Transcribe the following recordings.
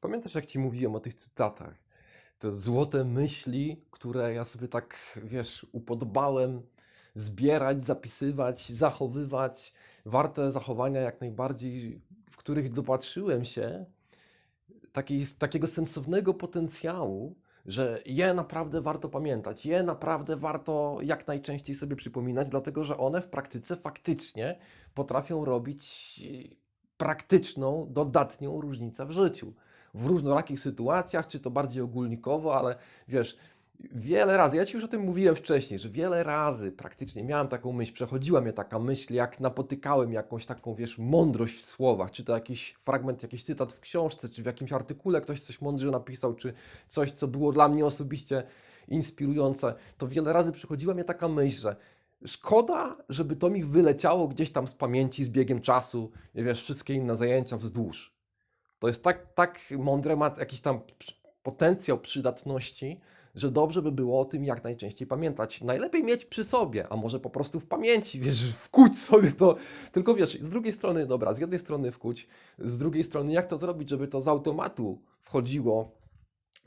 Pamiętasz, jak ci mówiłem o tych cytatach? Te złote myśli, które ja sobie tak, wiesz, upodobałem zbierać, zapisywać, zachowywać. Warte zachowania jak najbardziej, w których dopatrzyłem się takiej, takiego sensownego potencjału, że je naprawdę warto pamiętać, je naprawdę warto jak najczęściej sobie przypominać, dlatego że one w praktyce faktycznie potrafią robić praktyczną, dodatnią różnicę w życiu. W różnorakich sytuacjach, czy to bardziej ogólnikowo, ale wiesz, wiele razy, ja Ci już o tym mówiłem wcześniej, że wiele razy praktycznie miałem taką myśl, przechodziła mnie taka myśl, jak napotykałem jakąś taką, wiesz, mądrość w słowach, czy to jakiś fragment, jakiś cytat w książce, czy w jakimś artykule ktoś coś mądrze napisał, czy coś, co było dla mnie osobiście inspirujące, to wiele razy przychodziła mnie taka myśl, że Szkoda, żeby to mi wyleciało gdzieś tam z pamięci z biegiem czasu, wiesz, wszystkie inne zajęcia wzdłuż. To jest tak, tak mądre, ma jakiś tam potencjał przydatności, że dobrze by było o tym jak najczęściej pamiętać. Najlepiej mieć przy sobie, a może po prostu w pamięci, wiesz, wkuć sobie to. Tylko wiesz, z drugiej strony, dobra, z jednej strony wkuć, z drugiej strony jak to zrobić, żeby to z automatu wchodziło,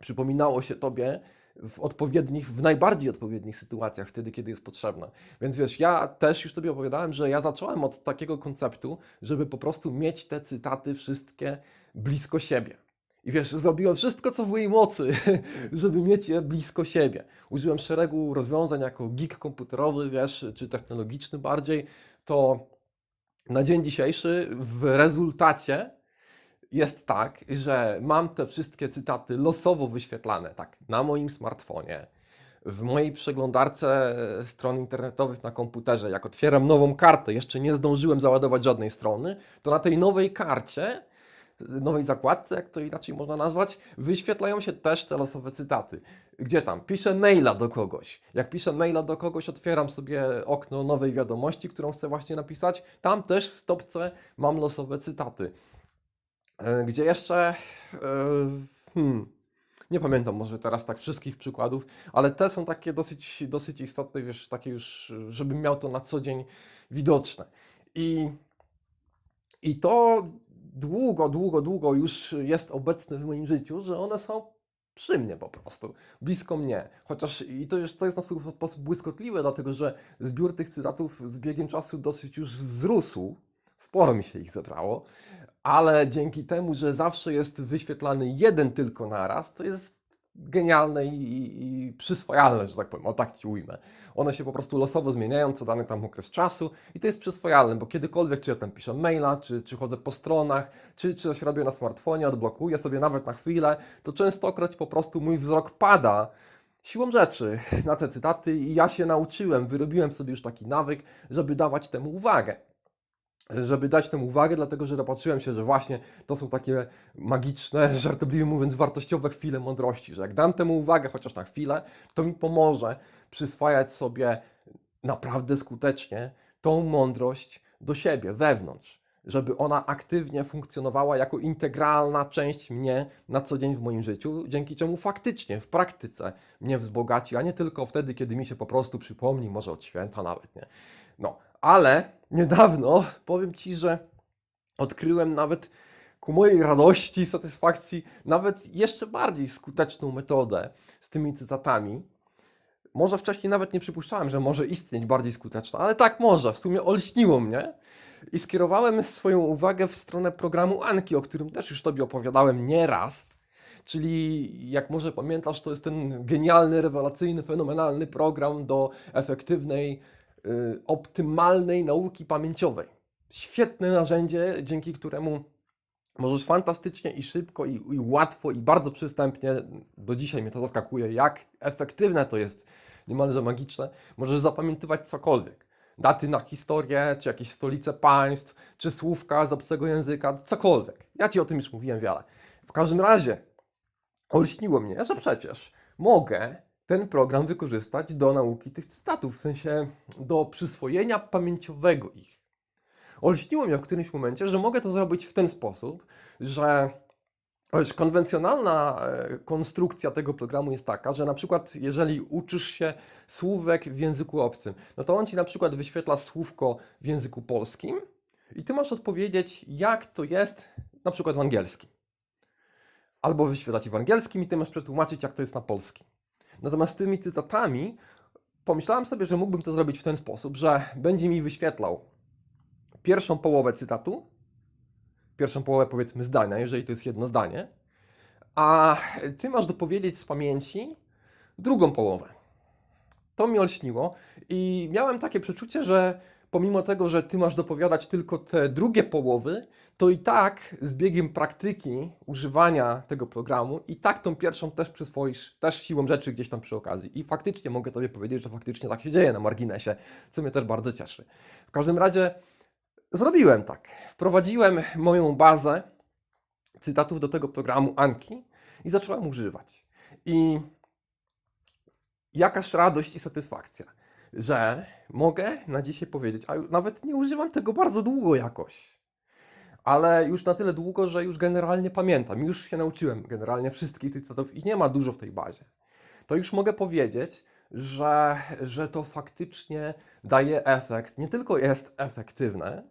przypominało się tobie w odpowiednich, w najbardziej odpowiednich sytuacjach, wtedy, kiedy jest potrzebne. Więc wiesz, ja też już Tobie opowiadałem, że ja zacząłem od takiego konceptu, żeby po prostu mieć te cytaty wszystkie blisko siebie. I wiesz, zrobiłem wszystko, co w mojej mocy, żeby mieć je blisko siebie. Użyłem szeregu rozwiązań jako geek komputerowy, wiesz, czy technologiczny bardziej. To na dzień dzisiejszy w rezultacie jest tak, że mam te wszystkie cytaty losowo wyświetlane, tak, na moim smartfonie, w mojej przeglądarce stron internetowych na komputerze. Jak otwieram nową kartę, jeszcze nie zdążyłem załadować żadnej strony, to na tej nowej karcie, nowej zakładce, jak to inaczej można nazwać, wyświetlają się też te losowe cytaty. Gdzie tam? Piszę maila do kogoś. Jak piszę maila do kogoś, otwieram sobie okno nowej wiadomości, którą chcę właśnie napisać. Tam też w stopce mam losowe cytaty. E, Gdzie jeszcze? e, Hmm, nie pamiętam może teraz tak wszystkich przykładów, ale te są takie dosyć, dosyć istotne, wiesz, takie już, żebym miał to na co dzień widoczne. I, I to długo, długo, długo już jest obecne w moim życiu, że one są przy mnie po prostu, blisko mnie. Chociaż i to, już, to jest na swój sposób błyskotliwe, dlatego że zbiór tych cytatów z biegiem czasu dosyć już wzrósł. Sporo mi się ich zebrało, ale dzięki temu, że zawsze jest wyświetlany jeden tylko naraz, to jest genialne i, i, że tak powiem, o tak ci ujmę. One się po prostu losowo zmieniają co dany tam okres czasu i to jest przyswajalne, bo kiedykolwiek, czy ja tam piszę maila, czy, czy chodzę po stronach, czy coś robię na smartfonie, odblokuję sobie nawet na chwilę, to częstokroć po prostu mój wzrok pada siłą rzeczy na te cytaty i ja się nauczyłem, wyrobiłem sobie już taki nawyk, żeby dawać temu uwagę żeby dać temu uwagę, dlatego że dopatrzyłem się, że właśnie to są takie magiczne, żartobliwie mówiąc, wartościowe chwile mądrości, że jak dam temu uwagę chociaż na chwilę, to mi pomoże przyswajać sobie naprawdę skutecznie tą mądrość do siebie, wewnątrz, żeby ona aktywnie funkcjonowała jako integralna część mnie na co dzień w moim życiu, dzięki czemu faktycznie w praktyce mnie wzbogaci, a nie tylko wtedy, kiedy mi się po prostu przypomni, może od święta nawet, nie? No, ale niedawno powiem Ci, że odkryłem nawet ku mojej radości, satysfakcji, nawet jeszcze bardziej skuteczną metodę z tymi cytatami. Może wcześniej nawet nie przypuszczałem, że może istnieć bardziej skuteczna, ale tak może, w sumie olśniło mnie i skierowałem swoją uwagę w stronę programu Anki, o którym też już Tobie opowiadałem nieraz. Czyli, jak może pamiętasz, to jest ten genialny, rewelacyjny, fenomenalny program do efektywnej, optymalnej nauki pamięciowej. Świetne narzędzie, dzięki któremu możesz fantastycznie i szybko, i, i łatwo, i bardzo przystępnie, do dzisiaj mnie to zaskakuje, jak efektywne to jest, niemalże magiczne, możesz zapamiętywać cokolwiek. Daty na historię, czy jakieś stolice państw, czy słówka z obcego języka, cokolwiek. Ja Ci o tym już mówiłem wiele. W każdym razie, olśniło mnie, że przecież mogę ten program wykorzystać do nauki tych cytatów, w sensie do przyswojenia pamięciowego ich. Olśniło mnie w którymś momencie, że mogę to zrobić w ten sposób, że konwencjonalna e, konstrukcja tego programu jest taka, że na przykład jeżeli uczysz się słówek w języku obcym, no to on ci na przykład wyświetla słówko w języku polskim i ty masz odpowiedzieć, jak to jest na przykład w angielskim. albo wyświetlać je w angielskim i ty masz przetłumaczyć, jak to jest na polski. Natomiast z tymi cytatami pomyślałem sobie, że mógłbym to zrobić w ten sposób, że będzie mi wyświetlał pierwszą połowę cytatu, pierwszą połowę powiedzmy zdania, jeżeli to jest jedno zdanie, a ty masz dopowiedzieć z pamięci drugą połowę. To mi olśniło i miałem takie przeczucie, że pomimo tego, że ty masz dopowiadać tylko te drugie połowy, to i tak z biegiem praktyki używania tego programu i tak tą pierwszą też przyswoisz, też siłą rzeczy gdzieś tam przy okazji. I faktycznie mogę tobie powiedzieć, że faktycznie tak się dzieje na marginesie, co mnie też bardzo cieszy. W każdym razie zrobiłem tak. Wprowadziłem moją bazę cytatów do tego programu Anki i zacząłem używać. I jakaż radość i satysfakcja, że mogę na dzisiaj powiedzieć, a nawet nie używam tego bardzo długo jakoś, ale już na tyle długo, że już generalnie pamiętam, już się nauczyłem generalnie wszystkich tych cytatów i nie ma dużo w tej bazie. To już mogę powiedzieć, że, że to faktycznie daje efekt, nie tylko jest efektywne,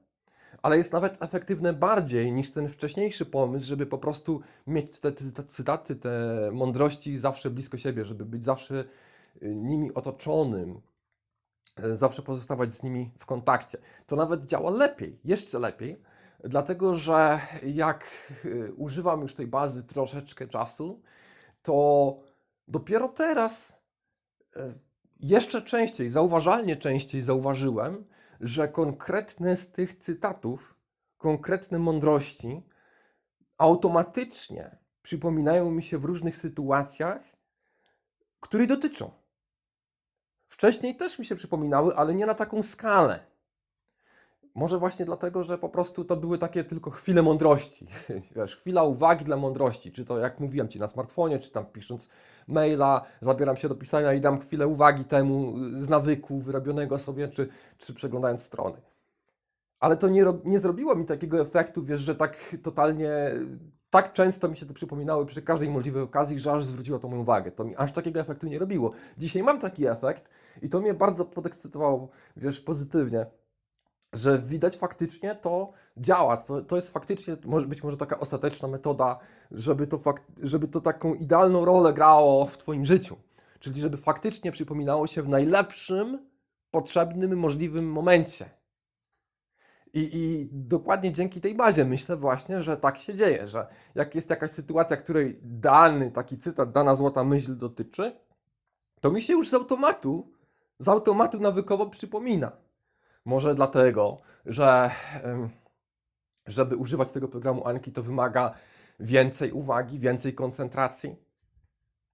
ale jest nawet efektywne bardziej niż ten wcześniejszy pomysł, żeby po prostu mieć te, te, te cytaty, te mądrości zawsze blisko siebie, żeby być zawsze y, nimi otoczonym, zawsze pozostawać z nimi w kontakcie. To nawet działa lepiej, jeszcze lepiej, dlatego że jak y, używam już tej bazy troszeczkę czasu, to dopiero teraz y, jeszcze częściej, zauważalnie częściej zauważyłem, że konkretne z tych cytatów, konkretne mądrości automatycznie przypominają mi się w różnych sytuacjach, których dotyczą. Wcześniej też mi się przypominały, ale nie na taką skalę. Może właśnie dlatego, że po prostu to były takie tylko chwile mądrości. Wiesz, chwila uwagi dla mądrości. Czy to jak mówiłem Ci na smartfonie, czy tam pisząc maila, zabieram się do pisania i dam chwilę uwagi temu z nawyku wyrobionego sobie, czy, czy przeglądając strony. Ale to nie, nie zrobiło mi takiego efektu, wiesz, że tak totalnie, tak często mi się to przypominały przy każdej możliwej okazji, że aż zwróciło to moją uwagę. To mi aż takiego efektu nie robiło. Dzisiaj mam taki efekt i to mnie bardzo podekscytowało, wiesz, pozytywnie że widać faktycznie to działa. To, to jest faktycznie może być może taka ostateczna metoda, żeby to, żeby to taką idealną rolę grało w Twoim życiu. Czyli żeby faktycznie przypominało się w najlepszym, potrzebnym, możliwym momencie. I, I dokładnie dzięki tej bazie myślę właśnie, że tak się dzieje, że jak jest jakaś sytuacja, której dany taki cytat, dana złota myśl dotyczy, to mi się już z automatu, z automatu nawykowo przypomina. Może dlatego, że żeby używać tego programu Anki, to wymaga więcej uwagi, więcej koncentracji.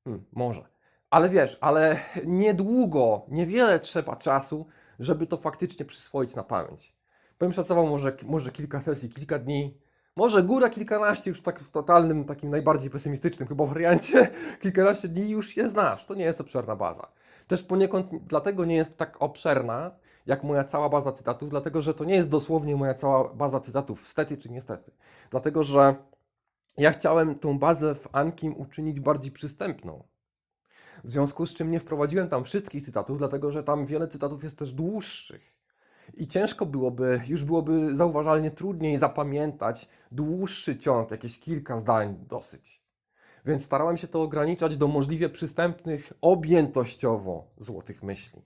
Hmm, może. Ale wiesz, ale niedługo, niewiele trzeba czasu, żeby to faktycznie przyswoić na pamięć. Bym szacował może, może kilka sesji, kilka dni, może góra kilkanaście, już tak w totalnym, takim najbardziej pesymistycznym chyba wariancie, kilkanaście dni już się znasz. To nie jest obszerna baza. Też poniekąd dlatego nie jest tak obszerna, jak moja cała baza cytatów, dlatego że to nie jest dosłownie moja cała baza cytatów, stety czy niestety. Dlatego, że ja chciałem tą bazę w Ankim uczynić bardziej przystępną. W związku z czym nie wprowadziłem tam wszystkich cytatów, dlatego że tam wiele cytatów jest też dłuższych. I ciężko byłoby, już byłoby zauważalnie trudniej zapamiętać dłuższy ciąg, jakieś kilka zdań dosyć. Więc starałem się to ograniczać do możliwie przystępnych objętościowo złotych myśli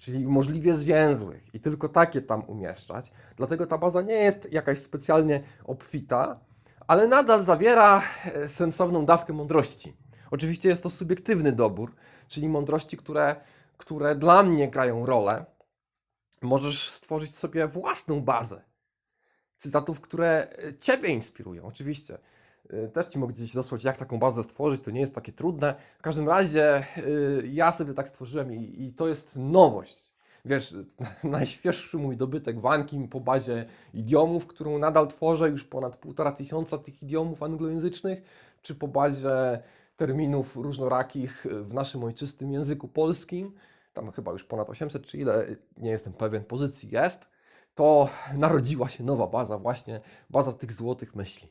czyli możliwie zwięzłych i tylko takie tam umieszczać. Dlatego ta baza nie jest jakaś specjalnie obfita, ale nadal zawiera e, sensowną dawkę mądrości. Oczywiście jest to subiektywny dobór, czyli mądrości, które, które dla mnie grają rolę. Możesz stworzyć sobie własną bazę cytatów, które e, Ciebie inspirują. Oczywiście y, też Ci mogę gdzieś dosłać, jak taką bazę stworzyć, to nie jest takie trudne. W każdym razie y, ja sobie tak stworzyłem i, i to jest nowość. Wiesz, najświeższy mój dobytek w Ankim po bazie idiomów, którą nadal tworzę, już ponad półtora tysiąca tych idiomów anglojęzycznych, czy po bazie terminów różnorakich w naszym ojczystym języku polskim, tam chyba już ponad 800 czy ile, nie jestem pewien, pozycji jest, to narodziła się nowa baza, właśnie baza tych złotych myśli.